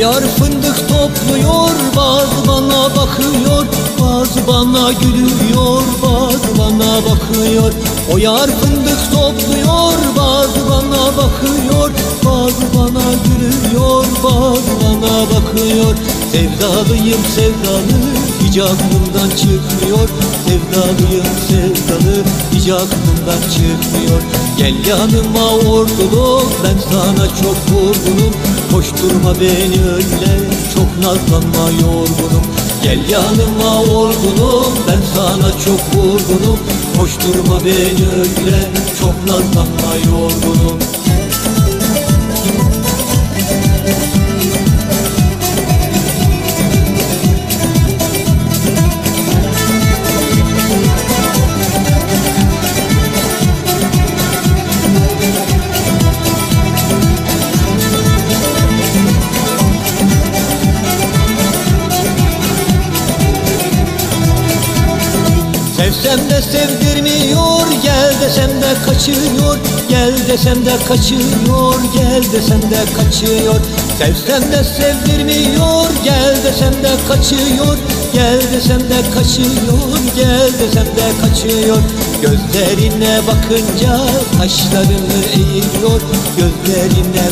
yar fındık topluyor Bazı bana bakıyor Bazı bana gülüyor Bazı bana bakıyor. O yar fındık topluyor Bazı bana bakıyor Bazı bana gülüyor Bazı bana bakıyor. Sevdalıyım sevdalı Hiç aklımdan çıkmıyor. Sevdalıyım sevdalı. Hiç aklımdan çıkmıyor. Gel yanıma ordulu Ben sana çok vurgunum Koşturma beni öyle Çok nazlanma yorgunum. Gel yanıma ordulu Ben sana çok vurgunum Koşturma beni öyle Çok nazlanma yorgunum Sevsem de sevdirmiyor Gel desem de kaçıyor Gel desem de kaçıyor Gel desem de kaçıyor Sevsem de sevdirmiyor Gel desem de kaçıyor Gel desem de kaçıyor Gel desem de kaçıyor Gözlerine bakınca Kaşlarını eğiyor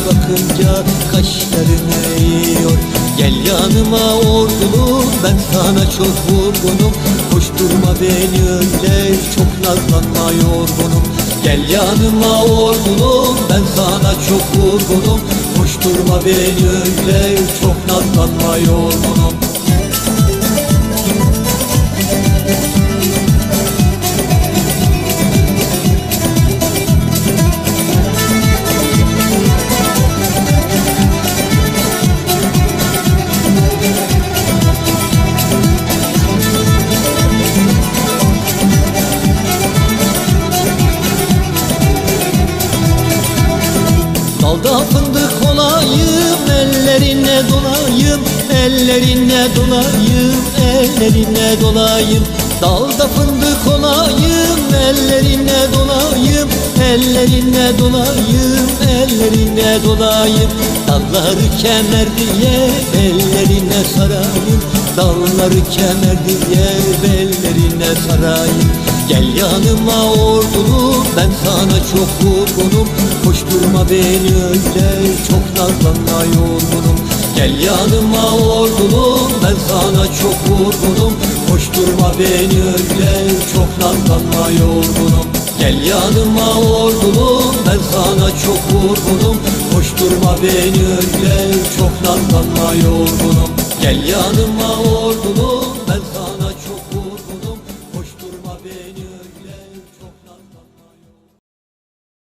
bakınca Kaşlarını eğiyor Gel yanıma ordulu Ben sana çok vurgunum. Koşturma beni öyle Çok nazlanma yorgunum. Gel yanıma ordulu Ben sana çok vurgunum. Koşturma beni öyle Çok nazlanma yorgunum Dalda fındık olayım, ellerine dolayım, ellerine dolayım, ellerine dolayım. Dalda fındık olayım, ellerine dolayım, ellerine dolayım, ellerine dolayım. Dalları kemer diye bellerine sarayım, dalları kemer diye bellerine sarayım. Gel yanıma ordulu ben sana çok vurgunum Koşturma beni öyle çok nazlanma yorgunum. Gel yanıma ordulu ben sana çok vurgunum Koşturma beni öyle çok nazlanma yorgunum. Gel yanıma ordulu ben sana çok vurgunum Koşturma beni öyle çok nazlanma yorgunum. Gel yanıma ordulu